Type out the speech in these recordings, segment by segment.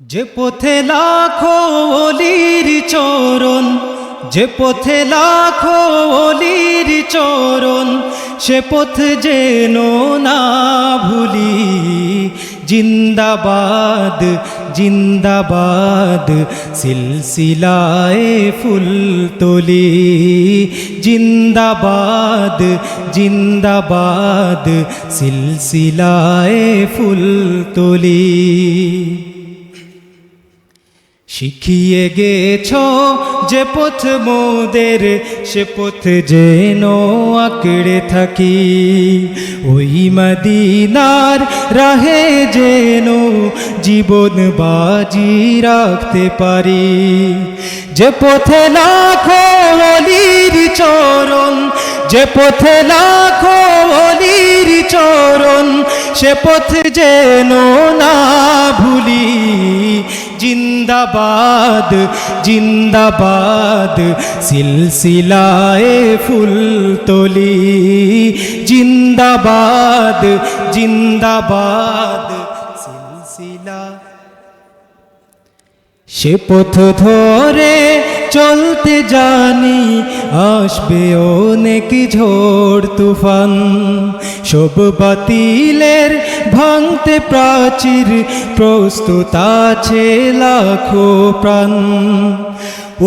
যে পথে লাখো অলির চরণ, যে পথে লাখো অলির চরণ, সে পথ যেন না ভুলি। জিন্দাবাদ জিন্দাবাদ, সিলসিলায় ফুল তোলি। জিন্দাবাদ জিন্দাবাদ, সিলসিলায় ফুল তোলি। শিখিয়ে গেছ যে পথ মোদের, সে পথ যেন আঁকড়ে থাকি। ওই মদিনার রাহে যেন জীবন বাজি রাখতে পারি। যে পথে লাখো অলির চরণ, যে পথে লাখো অলির চরণ, সে পথ যেন না ভুলি। জিন্দাবাদ জিন্দাবাদ সিলসিলায় ফুলতলি জিন্দাবাদ জিন্দাবাদ সিলসিলা। সে পথ ধরে চলতে জানি, আসবে অনেক ঝড় তুফান। সব বাতিলের ভাঙতে প্রাচীর, প্রস্তুত আছে লাখো প্রাণ।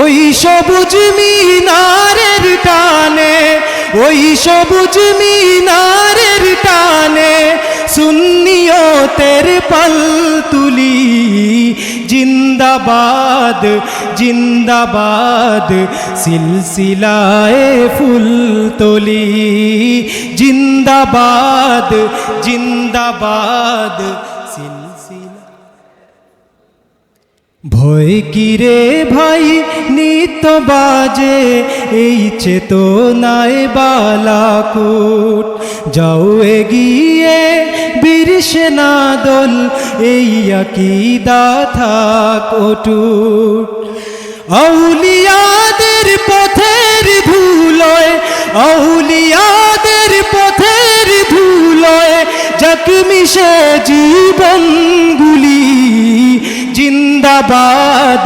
ওই সবুজ মিনারের টানে, ওই সবুজ মিনারের টানে, সুন্নিয়তের পাল তুলি। জিন্দাবাদ জিন্দাবাদ, সিলসিলায় ফুল তোলি। জিন্দাবাদ জিন্দাবাদ, সিলসিলা। ভয় কিরে ভাই নিত্য বাজে, এই চেতনায় বালাকুট। যাও এগিয়ে বীর সেনা দল এই থাক অটুট আউলিয়াদের পথের ধুলোয় আউলিয়াদের পথের ধুলোয় জখমি সে জীবনগুলি। জিন্দাবাদ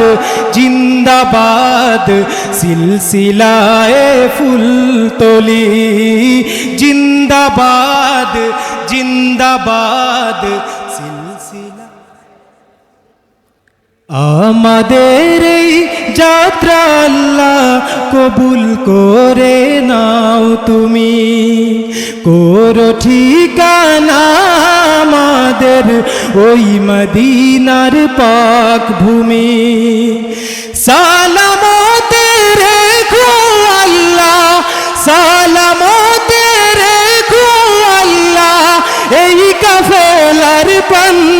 জিন্দাবাদ, সিলসিলায় ফুল তোলি। জিন্দাবাদ জিন্দাবাদ আমাদের এই যাত্রা আল্লাহ কবুল করে নাও তুমি। করো ঠিকানা আমাদের ওই মদিনার পাক ভূমি। সালামতে রেখো আল্লাহ, সালামতে রেখো আল্লাহ, এই কাফেলার পানগুলি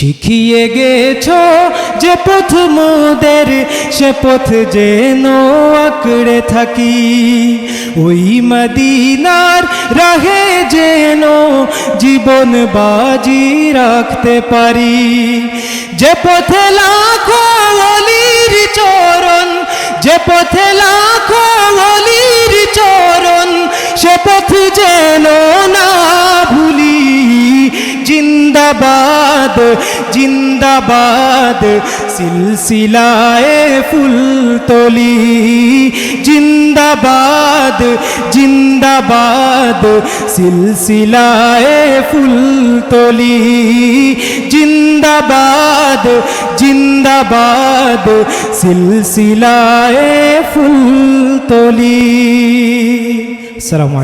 শিখিয়ে গেছ যে পথ মোদের, সে পথ যেন আঁকড়ে থাকি। ওই মদিনার রাহে যেন জীবন বাজি রাখতে পারি। যে পথে লাখো অলির চরণ, যে পথে লাখো অলির জিন্দাবাদ জিন্দাবাদ, সিলসিলায় ফুল তোলি। জিন্দাবাদ জিন্দাবাদ, সিলসিলায় ফুল তোলি। জিন্দাবাদ জিন্দাবাদ, সিলসিলায় ফুল তোলি। আসসালামু